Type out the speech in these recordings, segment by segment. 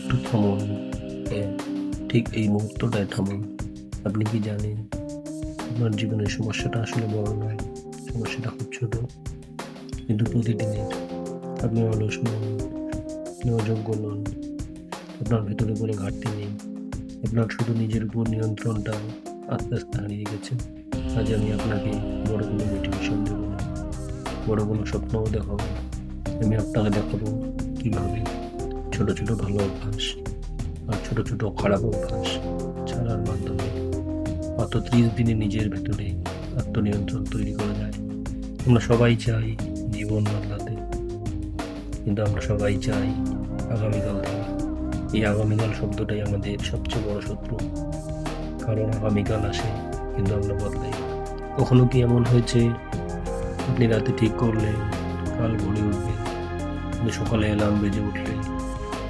একটু থামুন। হ্যাঁ ঠিক এই মুহূর্তটায় থামুন। আপনি কি জানেন আপনার জীবনের সমস্যাটা আসলে বড় নয়, সমস্যাটা খুব ছোট। কিন্তু প্রতিদিনের আপনি অলস নন অযোগ্য নন আপনার ভেতরে কোনো ঘাটতি নেই। আপনার শুধু নিজের উপর নিয়ন্ত্রণটা আস্তে আস্তে হারিয়ে গেছে। আজ আমি আপনাকে বড় কোনো মোটিভেশন দেবো না। বড় কোনো স্বপ্নও দেখাবো আমি আপনাকে দেখাবো কীভাবে। ছোট ছোট ভালো অভ্যাস আর ছোট ছোট খারাপ অভ্যাস ছাড়ার মাধ্যমে মাত্র ত্রিশ দিনে নিজের ভেতরে আত্মনিয়ন্ত্রণ তৈরি করা যায়। আমরা সবাই চাই জীবন বদলাতে, কিন্তু আমরা সবাই চাই আগামীকাল থেকে। এই আগামীকাল শব্দটাই আমাদের সবচেয়ে বড় শত্রু। কারণ আগামীকাল আসে, কিন্তু আমরা বদলাই। কখনো কি এমন হয়েছে? আপনি রাতে ঠিক করলেন, কাল ভরে উঠবে সকালে অ্যালার্ম বেজে উঠলে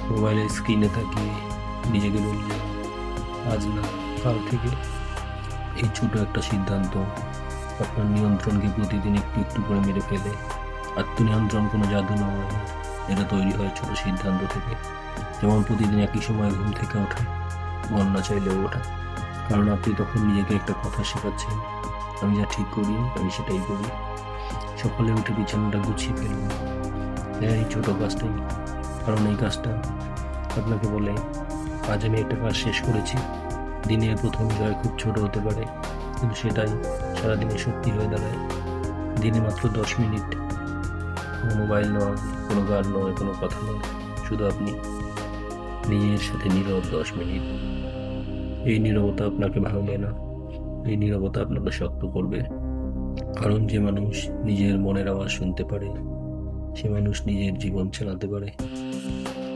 মোবাইলের স্ক্রিনে তাকিয়ে নিজেকে বললেন আজ না, কাল থেকে এই ছোট একটা সিদ্ধান্ত আপনার নিয়ন্ত্রণকে প্রতিদিন একটু একটু করে মেরে ফেলে। আত্মনিয়ন্ত্রণ কোনো জাদু নয়, এটা তৈরি হয় ছোট সিদ্ধান্ত থেকে। যেমন প্রতিদিন একই সময় ঘুম থেকে ওঠা মন না চাইলেও ওঠা। কারণ আপনি তখন নিজেকে একটা কথা শেখাচ্ছেন, আমি যা ঠিক করি, আমি সেটাই করি। সকালে উঠে বিছানাটা গুছিয়ে ফেলুন। এই ছোটো কাজটাই কারণ এই কাজটা আপনাকে বলে আজ আমি একটা কাজ শেষ করেছি। দিনের প্রথম জয় খুব ছোট হতে পারে, কিন্তু সেটাই সারাদিনের সত্যি হয়ে দাঁড়ায়। দিনে মাত্র দশ মিনিট। কোনো মোবাইল নয়, কোনো গান নয়, কোনো কথা নয়, শুধু আপনি নিজের সাথে নীরব দশ মিনিট। এই নীরবতা আপনাকে ভাঙবে না, এই নীরবতা আপনাকে শক্ত করবে। কারণ যে মানুষ নিজের মনের আওয়াজ শুনতে পারে, সে মানুষ নিজের জীবন চালাতে পারে।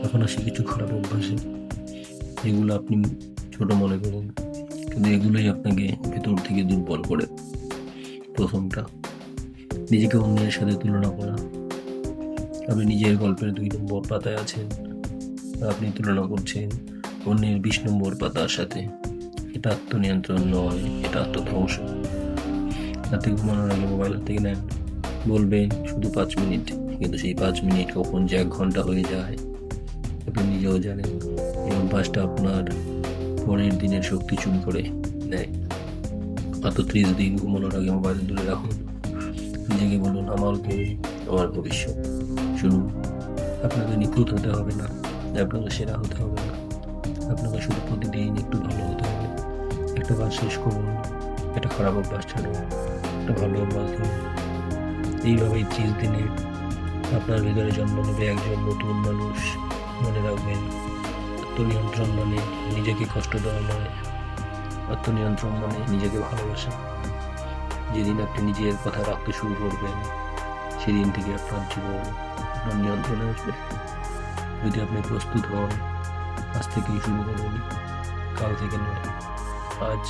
এখন আসে কিছু খারাপ অভ্যাসে যেগুলো আপনি ছোট মনে করেন। কিন্তু এগুলোই আপনাকে ভেতর থেকে দুর্বল করে। প্রথমটা, নিজেকে অন্যের সাথে তুলনা করা। আপনি নিজের গল্পের দুই নম্বর পাতায় আছেন, আপনি তুলনা করছেন অন্যের বিশ নম্বর পাতার সাথে। এটা আত্মনিয়ন্ত্রণ নয়, এটা আত্মধ্বংস। রাতে ঘুমানোর আগে মোবাইল হাতে নেন। বলবেন, শুধু পাঁচ মিনিট। কিন্তু সেই পাঁচ মিনিট কখন যে এক ঘণ্টা হয়ে যায় আপনি নিজেও জানেন এই অভ্যাসটা আপনার পরের দিনের শক্তি চুন করে নেয়। মাত্র ত্রিশ দিন ঘুমানোর আগে মোবাইল দূরে রাখুন। নিজেকে বলুন, আমার ভুল আমার ভবিষ্যৎ? শুনুন, আপনাকে নিখুঁত হতে হবে না, আপনাকে সেরা হতে হবে না। আপনাকে শুধু প্রতিদিন একটু ভালো হতে হবে। একটা কাজ শেষ করুন, একটা খারাপ অভ্যাস ছাড়ুন, একটা ভালো অভ্যাস ধরুন এইভাবেই ত্রিশ দিনে আপনার ভিতরে জন্ম নেবে একজন নতুন মানুষ। মনে রাখবেন আত্মনিয়ন্ত্রণ মানে নিজেকে কষ্ট দেওয়া নয় আত্মনিয়ন্ত্রণ মানে নিজেকে ভালোবাসা। যেদিন আপনি নিজের কথা রাখতে শুরু করবেন, সেদিন থেকে আপনার জীবন আপনার নিয়ন্ত্রণে আসবে। যদি আপনি প্রস্তুত হন, আজ থেকেই শুরু করুন, কাল থেকে নয়, আজ